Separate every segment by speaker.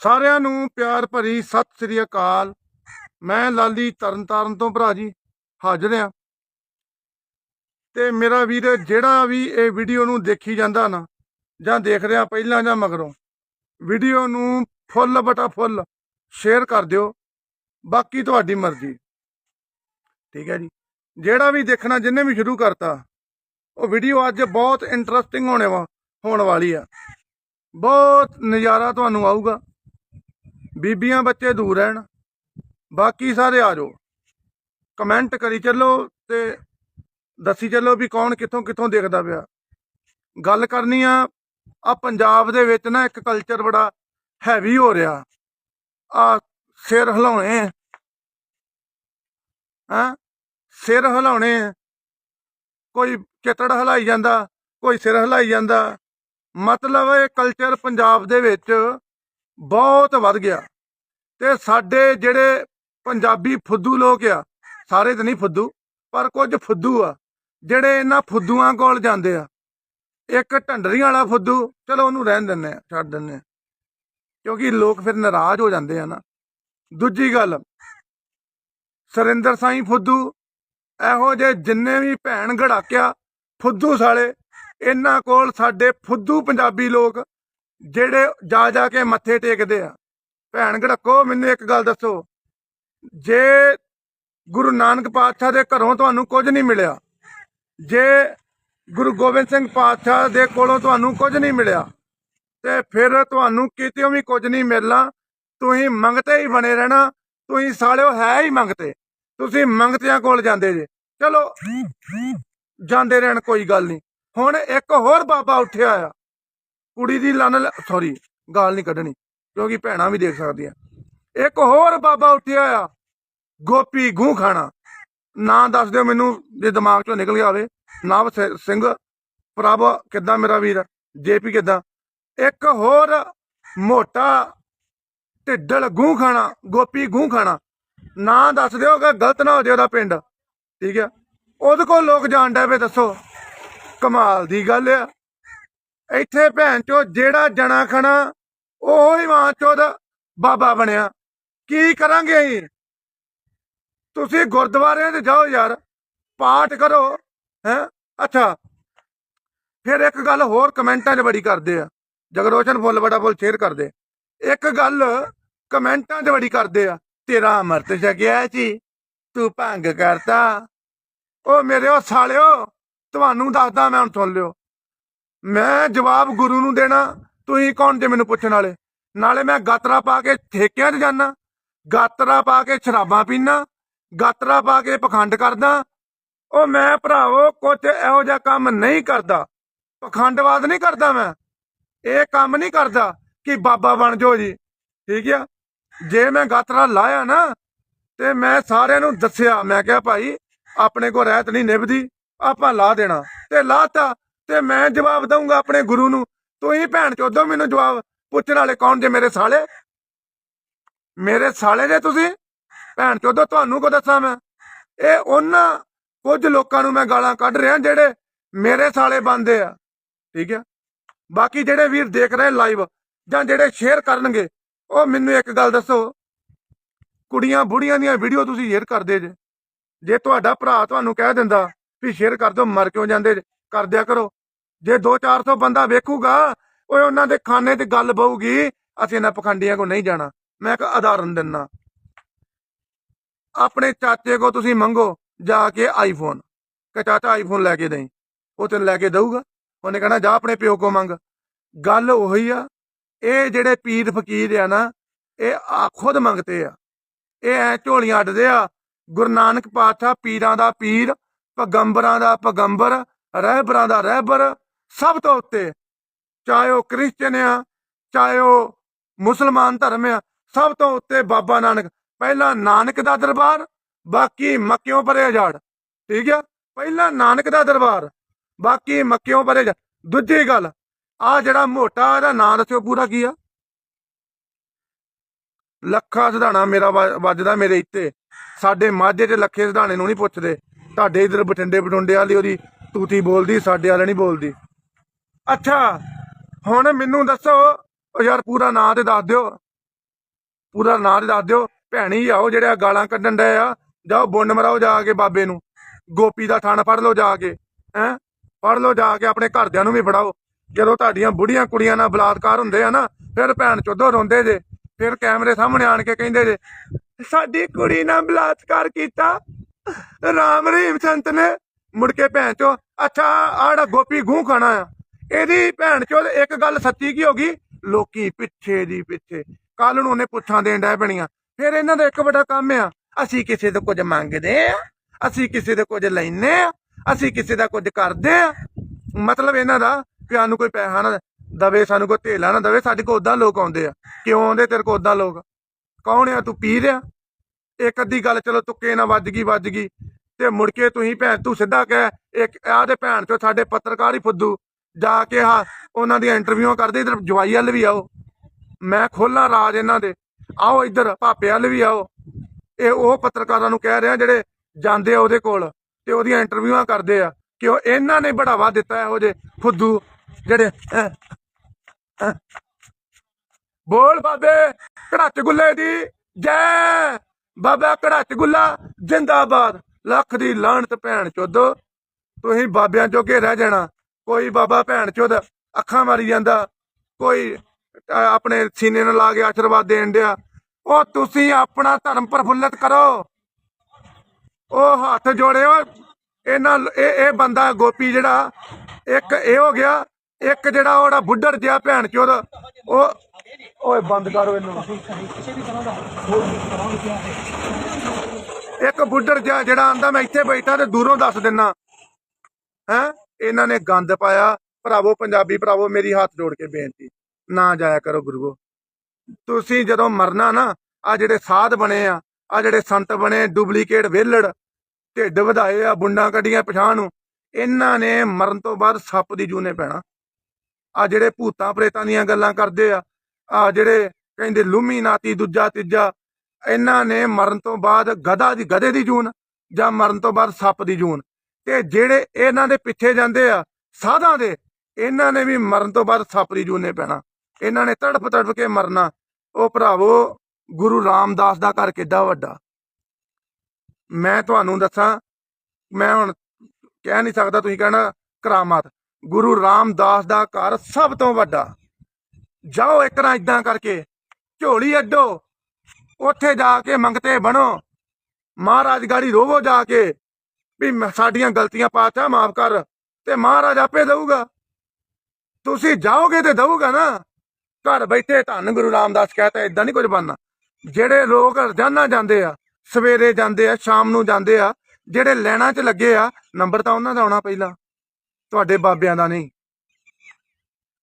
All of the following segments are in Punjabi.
Speaker 1: ਸਾਰਿਆਂ ਨੂੰ ਪਿਆਰ ਭਰੀ ਸਤਿ ਸ੍ਰੀ ਅਕਾਲ। ਮੈਂ ਲਾਲੀ ਤਰਨਤਾਰਨ ਤੋਂ ਭਰਾ ਜੀ, ਹਾਜ਼ਰ ਆ ਤੇ ਮੇਰਾ ਵੀਰ, ਜਿਹੜਾ ਵੀ ਇਹ ਵੀਡੀਓ ਨੂੰ ਦੇਖੀ ਜਾਂਦਾ ਨਾ, ਜਾਂ ਦੇਖ ਰਿਹਾ ਪਹਿਲਾਂ ਜਾਂ ਮਗਰੋਂ, ਵੀਡੀਓ ਨੂੰ ਫੁੱਲ ਬਟਾ ਫੁੱਲ ਸ਼ੇਅਰ ਕਰ ਦਿਓ, ਬਾਕੀ ਤੁਹਾਡੀ ਮਰਜ਼ੀ। ਠੀਕ ਹੈ ਜੀ। ਜਿਹੜਾ ਵੀ ਦੇਖਣਾ ਜਿੰਨੇ ਵੀ ਸ਼ੁਰੂ ਕਰਤਾ, ਉਹ ਵੀਡੀਓ ਅੱਜ ਬਹੁਤ ਇੰਟਰਸਟਿੰਗ ਹੋਣੇ ਵਾ, ਹੋਣ ਵਾਲੀ ਆ। ਬਹੁਤ ਨਜ਼ਾਰਾ ਤੁਹਾਨੂੰ ਆਊਗਾ। ਬੀਬੀਆਂ ਬੱਚੇ ਦੂਰ ਰਹਿਣ। ਬਾਕੀ ਸਾਰੇ ਆ ਜਾਓ। ਕਮੈਂਟ ਕਰੀ ਚੱਲੋ ਤੇ ਦੱਸੀ ਚੱਲੋ ਵੀ ਕੌਣ ਕਿੱਥੋਂ ਕਿੱਥੋਂ ਦੇਖਦਾ ਪਿਆ। ਗੱਲ ਕਰਨੀ ਆ ਆ ਪੰਜਾਬ ਦੇ ਵਿੱਚ ਨਾ ਇੱਕ ਕਲਚਰ ਬੜਾ ਹੈਵੀ ਹੋ ਰਿਹਾ। ਆ ਸਿਰ ਹਿਲਾਉਣੇ। ਹਾਂ? ਸਿਰ ਹਿਲਾਉਣੇ। ਕੋਈ ਚਿੱਤੜ ਹਿਲਾਈ ਜਾਂਦਾ, ਕੋਈ ਸਿਰ ਹਿਲਾਈ ਜਾਂਦਾ। ਮਤਲਬ ਇਹ ਕਲਚਰ ਪੰਜਾਬ ਦੇ ਵਿੱਚ ਬਹੁਤ ਵੱਧ ਗਿਆ। ਤੇ ਸਾਡੇ ਜਿਹੜੇ ਪੰਜਾਬੀ ਫੁੱਦੂ ਲੋਕ ਆ, ਸਾਰੇ ਤਾਂ ਨਹੀਂ ਫੁੱਦੂ, ਪਰ ਕੁਝ ਫੁੱਦੂ ਆ, ਜਿਹੜੇ ਇਹਨਾਂ ਫੁੱਦੂਆਂ ਕੋਲ ਜਾਂਦੇ ਆ। ਇੱਕ ਢੰਡਰੀਆਂ ਵਾਲਾ ਫੁੱਦੂ, ਚਲੋ ਉਹਨੂੰ ਰਹਿਣ ਦਿੰਨੇ ਆ, ਛੱਡ ਦਿੰਨੇ ਆ। ਕਿਉਂਕਿ ਲੋਕ ਫਿਰ ਨਾਰਾਜ਼ ਹੋ ਜਾਂਦੇ ਆ ਨਾ। ਦੂਜੀ ਗੱਲ, ਸਰਿੰਦਰ ਸਾਈਂ ਫੁੱਦੂ, ਇਹੋ ਜਿਹੇ ਜਿੰਨੇ ਵੀ ਭੈਣ ਗੜਾਕਿਆ ਫੁੱਦੂ ਸਾਲੇ, ਇਹਨਾਂ ਕੋਲ ਸਾਡੇ ਫੁੱਦੂ ਪੰਜਾਬੀ ਲੋਕ, ਜਿਹੜੇ ਜਾ ਜਾ ਕੇ ਮੱਥੇ ਟੇਕਦੇ ਆ। ਭੈਣ ਗੜਕੋ ਮੈਨੂੰ ਇੱਕ ਗੱਲ ਦੱਸੋ। ਜੇ ਗੁਰੂ ਨਾਨਕ ਪਾਤਸ਼ਾਹ ਦੇ ਘਰੋਂ ਤੁਹਾਨੂੰ ਕੁਝ ਨਹੀਂ ਮਿਲਿਆ, ਜੇ ਗੁਰੂ ਗੋਬਿੰਦ ਸਿੰਘ ਪਾਤਸ਼ਾਹ ਦੇ ਕੋਲੋਂ ਤੁਹਾਨੂੰ ਕੁਝ ਨਹੀਂ ਮਿਲਿਆ, ਤੇ ਫਿਰ ਤੁਹਾਨੂੰ ਕਿਤੇੋਂ ਵੀ ਕੁਝ ਨਹੀਂ ਮਿਲਣਾ, ਤੁਸੀਂ ਮੰਗਤੇ ਹੀ ਬਣੇ ਰਹਿਣਾ, ਤੁਸੀਂ ਸਾਲਿਓ ਹੈ ਹੀ ਮੰਗਤੇ। ਤੁਸੀਂ ਮੰਗਤਿਆਂ ਕੋਲ ਜਾਂਦੇ ਜੇ। ਚਲੋ, ਜਾਂਦੇ ਰਹਿਣ ਕੋਈ ਗੱਲ ਨਹੀਂ। ਹੁਣ ਇੱਕ ਹੋਰ ਬਾਬਾ ਉੱਠਿਆ ਆ। ਕੁੜੀ ਦੀ ਲੰਨ ਸੌਰੀ ਗਾਲ ਨਹੀਂ ਕੱਢਣੀ। ਕਿਉਂਕਿ ਭੈਣਾਂ ਵੀ ਦੇਖ ਸਕਦੀਆਂ। ਇੱਕ ਹੋਰ ਬਾਬਾ ਉੱਠਿਆ ਆ ਗੋਪੀ ਗੂੰ ਖਾਣਾ। ਨਾਂ ਦੱਸ ਦਿਓ ਮੈਨੂੰ, ਜੇ ਦਿਮਾਗ ਚੋਂ ਨਿਕਲ ਗਿਆ ਹੋਵੇ। ਨਵ ਸਿੰਘ, ਪ੍ਰਭ ਕਿੱਦਾਂ ਮੇਰਾ ਵੀਰ? ਜੇਪੀ ਕਿੱਦਾਂ? ਇੱਕ ਹੋਰ ਮੋਟਾ ਢਿੱਡਲ ਗੂੰ ਖਾਣਾ, ਗੋਪੀ ਗੂੰ ਖਾਣਾ। ਨਾਂ ਦੱਸ ਦਿਓ ਕਿ ਗਲਤ ਨਾ ਹੋ ਜਾਏ ਉਹਦਾ ਪਿੰਡ। ਠੀਕ ਹੈ? ਉਹਦੇ ਕੋਲ ਲੋਕ ਜਾਣਦਾ ਵੇ ਦੱਸੋ। ਕਮਾਲ ਦੀ ਗੱਲ ਆ। ਇੱਥੇ ਭੈਣ ਚੋ ਜਿਹੜਾ ਜਣਾ ਖਣਾ ਉਹ ਹੀ ਮਾਂ ਚੋਦ ਬਾਬਾ ਬਣਿਆ। ਕੀ ਕਰਾਂਗੇ ਅਸੀਂ? ਤੁਸੀਂ ਗੁਰਦੁਆਰਿਆਂ 'ਚ ਜਾਓ ਯਾਰ, ਪਾਠ ਕਰੋ, ਹੈ? ਅੱਛਾ, ਫਿਰ ਇੱਕ ਗੱਲ ਹੋਰ ਕਮੈਂਟਾਂ 'ਚ ਬੜੀ ਕਰਦੇ ਆ। ਜਗਰੋਸ਼ਨ ਫੁੱਲ, ਬੜਾ ਫੁੱਲ ਸ਼ੇਅਰ ਕਰਦੇ। ਇੱਕ ਗੱਲ ਕਮੈਂਟਾਂ 'ਚ ਬੜੀ ਕਰਦੇ ਆ, ਤੇਰਾ ਅਮਰਤ ਛਕਿਆ ਸੀ ਤੂੰ ਭੰਗ ਕਰਤਾ। ਉਹ ਮੇਰੇ, ਉਹ ਸਾਲਿਓ, ਤੁਹਾਨੂੰ ਦੱਸਦਾ ਮੈਂ ਹੁਣ ਸੁਣ ਲਿਓ। ਮੈਂ ਜਵਾਬ ਗੁਰੂ ਨੂੰ ਦੇਣਾ ਤੁਸੀਂ ਕੌਣ ਜੇ ਮੈਨੂੰ ਪੁੱਛਣ ਵਾਲੇ? ਨਾਲੇ ਮੈਂ ਗਾਤਰਾ ਪਾ ਕੇ ਠੇਕਿਆਂ 'ਚ ਜਾਣਾ ਗਾਤਰਾ ਪਾ ਕੇ ਸ਼ਰਾਬਾਂ ਪੀਣਾ ਗਾਤਰਾ ਪਾ ਕੇ ਪਖੰਡ ਕਰਦਾ। ਉਹ ਮੈਂ ਭਰਾਵੋ ਕੁਝ ਇਹੋ ਜਿਹਾ ਕੰਮ ਨਹੀਂ ਕਰਦਾ। ਪਖੰਡਵਾਦ ਨਹੀਂ ਕਰਦਾ ਮੈਂ। ਇਹ ਕੰਮ ਨਹੀਂ ਕਰਦਾ ਕਿ ਬਾਬਾ ਬਣ ਜਾਓ ਜੀ। ਠੀਕ ਆ? ਜੇ ਮੈਂ ਗਾਤਰਾ ਲਾਇਆ ਨਾ, ਤੇ ਮੈਂ ਸਾਰਿਆਂ ਨੂੰ ਦੱਸਿਆ। ਮੈਂ ਕਿਹਾ, ਭਾਈ, ਆਪਣੇ ਕੋ ਰਹਿਤ ਨਹੀਂ ਨਿਭਦੀ। ਆਪਾਂ ਲਾ ਦੇਣਾ। ਤੇ ਲਾਤਾ, ਤੇ ਮੈਂ ਜਵਾਬ ਦਊਂਗਾ ਆਪਣੇ ਗੁਰੂ ਨੂੰ। ਤੁਸੀਂ ਭੈਣ ਚੋਦੋ ਮੈਨੂੰ ਜਵਾਬ ਪੁੱਛਣ ਵਾਲੇ ਕੌਣ ਜੇ ਮੇਰੇ ਸਾਲੇ? ਮੇਰੇ ਸਾਲੇ ਜੇ ਤੁਸੀਂ? ਭੈਣ ਚੋਦੋ, ਤੁਹਾਨੂੰ ਕੋ ਦੱਸਾਂ ਮੈਂ? ਇਹ ਉਹਨਾਂ ਕੁਝ ਲੋਕਾਂ ਨੂੰ ਮੈਂ ਗਾਲਾਂ ਕੱਢ ਰਿਹਾ ਜਿਹੜੇ ਮੇਰੇ ਸਾਲੇ ਬੰਦੇ ਆ। ਠੀਕ ਆ? ਬਾਕੀ ਜਿਹੜੇ ਵੀਰ ਦੇਖ ਰਹੇ ਲਾਈਵ ਜਾਂ ਜਿਹੜੇ ਸ਼ੇਅਰ ਕਰਨਗੇ, ਉਹ ਮੈਨੂੰ ਇੱਕ ਗੱਲ ਦੱਸੋ। ਕੁੜੀਆਂ ਬੁੜੀਆਂ ਦੀਆਂ ਵੀਡੀਓ ਤੁਸੀਂ ਸ਼ੇਅਰ ਕਰਦੇ ਜੇ। ਜੇ ਤੁਹਾਡਾ ਭਰਾ ਤੁਹਾਨੂੰ ਕਹਿ ਦਿੰਦਾ ਵੀ ਸ਼ੇਅਰ ਕਰ ਦਿਓ, ਮਰ ਕਿਉਂ ਜਾਂਦੇ ਜੇ? ਕਰ ਕਰੋ। ਜੇ 2-400 ਬੰਦਾ ਵੇਖੂਗਾ, ਓਏ ਉਹਨਾਂ ਦੇ ਖਾਨੇ ਤੇ ਗੱਲ ਬਹੂਗੀ ਅਸੀਂ ਇਹਨਾਂ ਪਖੰਡੀਆਂ ਕੋ ਨਹੀਂ ਜਾਣਾ। ਮੈਂ ਇੱਕ ਉਦਾਹਰਨ ਦਿੰਨਾ। ਆਪਣੇ ਚਾਚੇ ਕੋ ਤੁਸੀਂ ਮੰਗੋ ਜਾ ਕੇ ਆਈਫੋਨ ਕਿ ਚਾਚਾ ਆਈਫੋਨ ਲੈ ਕੇ ਦੇਈ। ਉਹ ਤੈਨੂੰ ਲੈ ਕੇ ਦਊਗਾ। ਉਹਨੇ ਕਹਣਾ, ਜਾ ਆਪਣੇ ਪਿਓ ਕੋ ਮੰਗ। ਗੱਲ ਉਹੀ ਆ, ਇਹ ਜਿਹੜੇ ਪੀਰ ਫਕੀਰ ਆ ਨਾ, ਇਹ ਆ ਖੁਦ ਮੰਗਤੇ ਆ। ਇਹ ਐ ਝੋਲੀਆਂ ਅੱਡਦੇ ਆ, ਗੁਰੂ ਨਾਨਕ ਪਾਤਸ਼ਾਹ ਪੀਰਾਂ ਦਾ ਪੀਰ, ਪਗੰਬਰਾਂ ਦਾ ਪਗੰਬਰ, ਰਹਿਬਰਾਂ ਦਾ ਰਹਿਬਰ ਸਭ ਤੋਂ ਉੱਤੇ, ਚਾਹੇ ਉਹ ਕ੍ਰਿਸਚਨ ਆ, ਚਾਹੇ ਉਹ ਮੁਸਲਮਾਨ ਧਰਮ ਆ, ਸਭ ਤੋਂ ਉੱਤੇ ਬਾਬਾ ਨਾਨਕ। ਪਹਿਲਾਂ ਨਾਨਕ ਦਾ ਦਰਬਾਰ, ਬਾਕੀ ਮੱਕਿਓਂ ਪਰੇ ਜਾੜ। ਠੀਕ ਆ? ਪਹਿਲਾਂ ਨਾਨਕ ਦਾ ਦਰਬਾਰ, ਬਾਕੀ ਮੱਕਿਓਂ ਭਰੇ ਜਾੜ। ਦੂਜੀ ਗੱਲ ਆ ਜਿਹੜਾ ਮੋਟਾ, ਇਹਦਾ ਨਾਂ ਦੱਸਿਓ ਪੂਰਾ ਕੀ ਆ? ਲੱਖਾ ਸਿਧਾਣਾ ਮੇਰਾ ਵੱਜ- ਵੱਜਦਾ ਮੇਰੇ ਇੱਥੇ ਸਾਡੇ ਮਾਝੇ 'ਚ ਲੱਖੇ ਸਿਧਾਣੇ ਨੂੰ ਨਹੀਂ ਪੁੱਛਦੇ। ਤੁਹਾਡੇ ਇਧਰ ਬਠਿੰਡੇ ਬਟੁੰਡੇ ਵਾਲੀ ਉਹਦੀ ਤੂਤੀ ਬੋਲਦੀ, ਸਾਡੇ ਵਾਲੇ ਨਹੀਂ ਬੋਲਦੀ। ਅੱਛਾ, ਹੁਣ ਮੈਨੂੰ ਦੱਸੋ, ਉਹ ਯਾਰ ਪੂਰਾ ਨਾਂ ਤੇ ਦੱਸ ਦਿਓ। ਪੂਰਾ ਨਾਂ ਤੇ ਦੱਸ ਦਿਓ। ਭੈਣੀ ਆਓ ਜਿਹੜੇ ਗਾਲਾਂ ਕੱਢਣ ਡਏ ਆ ਜਾਓ ਬੁੰਡ ਮਰਾਓ ਜਾ ਕੇ ਬਾਬੇ ਨੂੰ। ਗੋਪੀ ਦਾ ਥਣ ਫੜ ਲਓ ਜਾ ਕੇ, ਹੈ? ਫੜ ਲਓ ਜਾ ਕੇ, ਆਪਣੇ ਘਰਦਿਆਂ ਨੂੰ ਵੀ ਫੜਾਓ। ਜਦੋਂ ਤੁਹਾਡੀਆਂ ਬੁੜੀਆਂ ਕੁੜੀਆਂ ਨਾਲ ਬਲਾਤਕਾਰ ਹੁੰਦੇ ਆ ਨਾ, ਫਿਰ ਭੈਣ ਚੋਦੋ ਰੋਂਦੇ ਜੇ, ਫਿਰ ਕੈਮਰੇ ਸਾਹਮਣੇ ਆਣ ਕੇ ਕਹਿੰਦੇ ਜੇ, ਸਾਡੀ ਕੁੜੀ ਨਾਲ ਬਲਾਤਕਾਰ ਕੀਤਾ? ਰਾਮ ਰਹੀਮ ਸੰਤ ਨੇ? ਮੁੜ ਕੇ ਭੈਣ ਚੋ, ਅੱਛਾ ਆੜਾ ਗੋਪੀ ਗੂੰ ਖਾਣਾ ਆ ਇਹਦੀ ਭੈਣ ਚੋ ਇੱਕ ਗੱਲ ਸੱਚੀ ਕੀ ਹੋ ਗਈ? ਲੋਕੀ ਪਿੱਛੇ ਦੀ ਪਿੱਛੇ। ਕੱਲ ਨੂੰ ਉਹਨੇ ਪੁੱਛਾਂ ਦੇਣ ਡੈ ਪਣੀਆਂ ਫਿਰ ਇਹਨਾਂ ਦਾ ਇੱਕ ਵੱਡਾ ਕੰਮ ਆ। ਅਸੀਂ ਕਿਸੇ ਤੋਂ ਕੁਝ ਮੰਗਦੇ ਆ। ਅਸੀਂ ਕਿਸੇ ਦੇ ਕੁਝ ਲੈਨੇ ਆ। ਅਸੀਂ ਕਿਸੇ ਦਾ ਕੁਝ ਕਰਦੇ ਆ। ਮਤਲਬ ਇਹਨਾਂ ਦਾ ਕਿ ਸਾਨੂੰ ਕੋਈ ਪੈਸਾ ਨਾ ਦਵੇ, ਸਾਨੂੰ ਕੋਈ ਧੇਲਾ ਨਾ ਦਵੇ। ਸਾਡੇ ਕੋਲ ਉਦਾਂ ਲੋਕ ਆਉਂਦੇ ਆ। ਕਿਉਂ ਆਉਂਦੇ? ਤੇਰੇ ਕੋਲ ਉਦਾਂ ਲੋਕ। ਕੌਣ ਆ? ਤੂੰ ਪੀ ਰਿਆ ਇੱਕ ਅੱਧੀ ਗੱਲ ਚਲੋ ਤੁੱਕੇ ਨਾ ਵੱਜ ਗਈ ਵੱਜ ਗਈ। ਤੇ ਮੁੜ ਕੇ ਤੁਸੀਂ ਭੈਣ ਤੂੰ ਸਿੱਧਾ ਕਹਿ, ਇੱਕ ਆਹ ਦੇ ਭੈਣ ਚੋ ਸਾਡੇ ਪੱਤਰਕਾਰ ਹੀ ਫੁੱਦੂ। ਜਾ ਕੇ ਆ ਉਹਨਾਂ ਦੀਆਂ ਇੰਟਰਵਿਊਆਂ ਕਰਦੇ, ਇਧਰ ਜਵਾਈ ਵੱਲ ਵੀ ਆਓ। ਮੈਂ ਖੋਲਾਂ ਰਾਜ ਇਹਨਾਂ ਦੇ। ਆਓ ਇੱਧਰ, ਭਾਪੇ ਵੱਲ ਵੀ ਆਓ। ਇਹ ਉਹ ਪੱਤਰਕਾਰਾਂ ਨੂੰ ਕਹਿ ਰਿਹਾ ਜਿਹੜੇ ਜਾਂਦੇ ਆ ਉਹਦੇ ਕੋਲ ਤੇ ਉਹਦੀਆਂ ਇੰਟਰਵਿਊਆਂ ਕਰਦੇ ਆ ਕਿ ਉਹ ਇਹਨਾਂ ਨੇ ਬੜਾਵਾ ਦਿੱਤਾ ਇਹੋ ਜੇ ਫੁੱਦੂ ਜਿਹੜੇ ਬੋਲ ਬਾਬੇ ਕੜਾਚ ਗੁੱਲੇ ਦੀ ਜੈ। ਬਾਬਾ ਕੜਾਚ ਗੁੱਲਾ ਜਿੰਦਾਬਾਦ। ਲੱਖ ਦੀ ਲਾਹਣਤ ਭੈਣ ਚੋਦੋ। ਤੁਸੀਂ ਬਾਬਿਆਂ ਜੋਗੇ ਰਹਿ ਜਾਣਾ। ਕੋਈ ਬਾਬਾ ਭੈਣ ਚੋਦ ਅੱਖਾਂ ਮਾਰੀ ਜਾਂਦਾ, ਕੋਈ ਆਪਣੇ ਸੀਨੇ ਨਾਲ ਲਾ ਕੇ ਆਸ਼ੀਰਵਾਦ ਦੇਣ ਡਿਆ, ਉਹ ਤੁਸੀਂ ਆਪਣਾ ਧਰਮ ਪ੍ਰਫੁੱਲਤ ਕਰੋ। ਉਹ ਹੱਥ ਜੋੜਿਓ, ਇਹਨਾਂ ਇਹ ਇਹ ਬੰਦਾ ਗੋਪੀ ਜਿਹੜਾ, ਇੱਕ ਇਹ ਹੋ ਗਿਆ, ਇੱਕ ਜਿਹੜਾ ਉਹਦਾ ਬੁੱਢੜ ਜਿਹਾ ਭੈਣ ਚੋਦ, ਉਹ, ਓਏ ਬੰਦ ਕਰੋ ਇਹਨੂੰ। ਇੱਕ ਬੁੱਢੜ ਜਿਹਾ ਜਿਹੜਾ ਆਂਦਾ, ਮੈਂ ਇੱਥੇ ਬੈਠਾ ਤੇ ਦੂਰੋਂ ਦੱਸ ਦਿੰਨਾ। ਹੈ? ਇਹਨਾਂ ਨੇ ਗੰਦ ਪਾਇਆ। ਭਰਾਵੋ, ਪੰਜਾਬੀ ਭਰਾਵੋ, ਮੇਰੀ ਹੱਥ ਜੋੜ ਕੇ ਬੇਨਤੀ, ਨਾ ਜਾਇਆ ਕਰੋ ਗੁਰੂਓ ਤੁਸੀਂ ਜਦੋਂ ਮਰਨਾ ਨਾ ਆ ਜਿਹੜੇ ਸਾਧ ਬਣੇ ਆ ਆ ਜਿਹੜੇ ਸੰਤ ਬਣੇ ਡੁਪਲੀਕੇਟ ਵਿਹਲੜ, ਢਿੱਡ ਵਧਾਏ ਆ, ਬੁੰਡਾਂ ਕੱਢੀਆਂ ਪਛਾਣ ਨੂੰ, ਇਹਨਾਂ ਨੇ ਮਰਨ ਤੋਂ ਬਾਅਦ ਸੱਪ ਦੀ ਜੂਨੇ ਪੈਣਾ। ਆ ਜਿਹੜੇ ਭੂਤਾਂ ਪ੍ਰੇਤਾਂ ਦੀਆਂ ਗੱਲਾਂ ਕਰਦੇ ਆ ਆ ਜਿਹੜੇ ਕਹਿੰਦੇ ਲੂਮੀ ਨਾਤੀ ਦੂਜਾ ਤੀਜਾ, ਇਹਨਾਂ ਨੇ ਮਰਨ ਤੋਂ ਬਾਅਦ ਗਧਾ ਦੀ ਗਧੇ ਦੀ ਜੂਨ ਜਾਂ ਮਰਨ ਤੋਂ ਬਾਅਦ ਸੱਪ ਦੀ ਜੂਨ। ਤੇ ਜਿਹੜੇ ਇਹਨਾਂ ਦੇ ਪਿੱਛੇ ਜਾਂਦੇ ਆ, ਸਾਧਾਂ ਦੇ, ਇਹਨਾਂ ਨੇ ਵੀ ਮਰਨ ਤੋਂ ਬਾਅਦ ਸੱਪ ਜੂਨੇ ਪੈਣਾ। ਇਹਨਾਂ ਨੇ ਤੜਪ ਤੜਫ ਕੇ ਮਰਨਾ। ਉਹ ਭਰਾਵੋ, ਗੁਰੂ ਰਾਮਦਾਸ ਦਾ ਘਰ ਕਿੱਡਾ ਵੱਡਾ। ਮੈਂ ਤੁਹਾਨੂੰ ਦੱਸਾਂ, ਮੈਂ ਹੁਣ ਕਹਿ ਨਹੀਂ ਸਕਦਾ ਤੁਸੀਂ ਕਹਿਣਾ ਕਰਾਮਾਤ। ਗੁਰੂ ਰਾਮਦਾਸ ਦਾ ਘਰ ਸਭ ਤੋਂ ਵੱਡਾ। ਜਾਓ ਇੱਕ ਨਾ ਇਦਾਂ ਕਰਕੇ, ਝੋਲੀ ਅੱਡੋ, ਉੱਥੇ ਜਾ ਕੇ ਮੰਗਤੇ ਬਣੋ। ਮਹਾਰਾਜ ਗਾੜੀ ਰੋਵੋ ਜਾ ਕੇ ਵੀ ਮ- ਸਾਡੀਆਂ ਗਲਤੀਆਂ ਪਾਤਸ਼ਾਹ ਮਾਫ ਕਰ ਤੇ ਮਹਾਰਾਜ ਆਪੇ ਦਊਗਾ। ਤੁਸੀਂ ਜਾਓਗੇ ਤੇ ਦਊਗਾ ਨਾ। ਘਰ ਬੈਠੇ ਧੰਨ ਗੁਰੂ ਰਾਮਦਾਸ ਕਹਤਾ ਇਦਾਂ ਨਹੀਂ ਕੁਝ ਬਣਨਾ। ਜਿਹੜੇ ਲੋਕ ਰੋਜ਼ਾਨਾ ਜਾਂਦੇ ਆ, ਸਵੇਰੇ ਜਾਂਦੇ ਆ, ਸ਼ਾਮ ਨੂੰ ਜਾਂਦੇ ਆ, ਜਿਹੜੇ ਲੈਣਾ 'ਚ ਲੱਗੇ ਆ, ਨੰਬਰ ਤਾਂ ਉਹਨਾਂ ਦਾ ਆਉਣਾ ਪਹਿਲਾਂ। ਤੁਹਾਡੇ ਬਾਬਿਆਂ ਦਾ ਨਹੀਂ।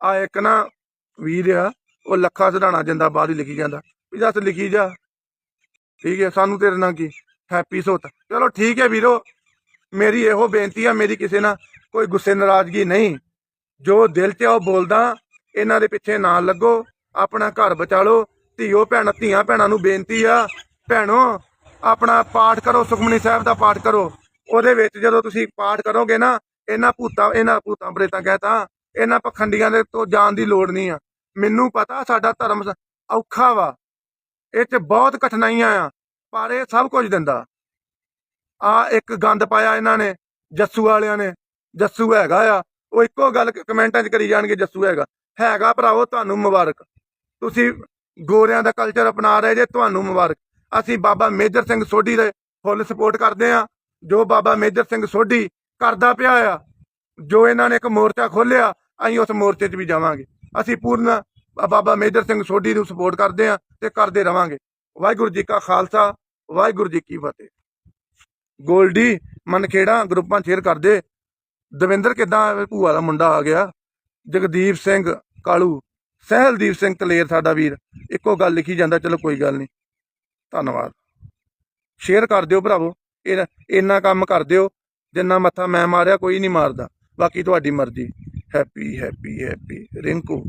Speaker 1: ਆ ਇੱਕ ਨਾ ਵੀਰ ਆ, ਉਹ ਲੱਖਾ ਸਧਾਣਾ ਜਿੰਦਾ ਬਾਅਦ ਹੀ ਲਿਖੀ ਜਾਂਦਾ। ਵੀ ਦੱਸ ਲਿਖੀ ਜਾ। ਠੀਕ ਹੈ, ਸਾਨੂੰ ਤੇਰੇ ਨਾਲ ਕੀ? ਹੈਪੀ ਸੋਤ। ਚਲੋ ਠੀਕ ਹੈ ਵੀਰੋ। ਮੇਰੀ ਇਹੋ ਬੇਨਤੀ ਆ, ਮੇਰੀ ਕਿਸੇ ਨਾਲ ਕੋਈ ਗੁੱਸੇ ਨਾਰਾਜ਼ਗੀ ਨਹੀਂ। ਜੋ ਦਿਲ 'ਚ ਆ, ਉਹ ਬੋਲਦਾ, ਇਹਨਾਂ ਦੇ ਪਿੱਛੇ ਨਾ ਲੱਗੋ, ਆਪਣਾ ਘਰ ਬਚਾ ਲਓ ਧੀਓ ਭੈਣ, ਧੀਆਂ ਭੈਣਾਂ ਨੂੰ ਬੇਨਤੀ ਆ, ਭੈਣੋ, ਆਪਣਾ ਪਾਠ ਕਰੋ, ਸੁਖਮਨੀ ਸਾਹਿਬ ਦਾ ਪਾਠ ਕਰੋ। ਉਹਦੇ ਵਿੱਚ ਜਦੋਂ ਤੁਸੀਂ ਪਾਠ ਕਰੋਗੇ ਨਾ, ਇਹਨਾਂ ਭੂਤਾਂ ਇਹਨਾਂ ਭੂਤਾਂ ਪ੍ਰੇਤਾਂ ਕਹਤਾ, ਇਹਨਾਂ ਪਖੰਡੀਆਂ ਦੇ ਤੋਂ ਜਾਣ ਦੀ ਲੋੜ ਨਹੀਂ ਆ। ਮੈਨੂੰ ਪਤਾ ਸਾਡਾ ਧਰਮ ਔਖਾ ਵਾ। ਇਹ 'ਚ ਬਹੁਤ ਕਠਿਨਾਈਆਂ ਆ, ਪਰ ਇਹ ਸਭ ਕੁਝ ਦਿੰਦਾ। ਆ ਇੱਕ ਗੰਦ ਪਾਇਆ ਇਹਨਾਂ ਨੇ, ਜੱਸੂ ਵਾਲਿਆਂ ਨੇ, ਜੱਸੂ ਹੈਗਾ ਆ। ਉਹ ਇੱਕੋ ਗੱਲ ਕਮੈਂਟਾਂ 'ਚ ਕਰੀ ਜਾਣਗੇ, ਜੱਸੂ ਹੈਗਾ। ਹੈਗਾ ਭਰਾਵੋ, ਤੁਹਾਨੂੰ ਮੁਬਾਰਕ। ਤੁਸੀਂ ਗੋਰਿਆਂ ਦਾ ਕਲਚਰ ਅਪਣਾ ਰਹੇ ਜੇ, ਤੁਹਾਨੂੰ ਮੁਬਾਰਕ। ਅਸੀਂ ਬਾਬਾ ਮੇਜਰ ਸਿੰਘ ਸੋਢੀ ਦੇ ਫੁੱਲ ਸਪੋਰਟ ਕਰਦੇ ਆ। ਜੋ ਬਾਬਾ ਮੇਜਰ ਸਿੰਘ ਸੋਢੀ ਕਰਦਾ ਪਿਆ ਆ, ਜੋ ਇਹਨਾਂ ਨੇ ਇੱਕ ਮੋਰਚਾ ਖੋਲਿਆ ਅਸੀਂ ਉਸ ਮੋਰਚੇ 'ਚ ਵੀ ਜਾਵਾਂਗੇ। ਅਸੀਂ ਪੂਰਨ ਬਾਬਾ ਮੇਜਰ ਸਿੰਘ ਸੋਢੀ ਨੂੰ ਸਪੋਰਟ ਕਰਦੇ ਆ ਤੇ ਕਰਦੇ ਰਵਾਂਗੇ। ਵਾਹਿਗੁਰੂ ਜੀ ਕਾ ਖਾਲਸਾ, ਵਾਹਿਗੁਰੂ ਜੀ ਕੀ ਫਤਿਹ। ਗੋਲਡੀ ਮਨਖੇੜਾ ਗਰੁੱਪਾਂ ਸ਼ੇਅਰ ਕਰਦੇ ਦਵਿੰਦਰ ਕਿਦਾਂ ਭੂਆ ਦਾ ਮੁੰਡਾ ਆ ਗਿਆ। ਜਗਦੀਪ ਸਿੰਘ ਕਾਲੂ। ਸਹਿਲਦੀਪ ਸਿੰਘ ਤਲੇਰ ਸਾਡਾ ਵੀਰ। ਇੱਕੋ ਗੱਲ ਲਿਖੀ ਜਾਂਦਾ, ਚਲੋ ਕੋਈ ਗੱਲ ਨਹੀਂ। ਧੰਨਵਾਦ। ਸ਼ੇਅਰ ਕਰ ਦਿਓ ਭਰਾਵੋ। ਇਹ ਇੰਨਾ ਕੰਮ ਕਰ ਦਿਓ, ਜਿੰਨਾ ਮੱਥਾ ਮੈਂ ਮਾਰਿਆ, ਕੋਈ ਨਹੀਂ ਮਾਰਦਾ। ਬਾਕੀ ਤੁਹਾਡੀ ਮਰਜ਼ੀ। Happy happy happy. ਰਿੰਕੂ।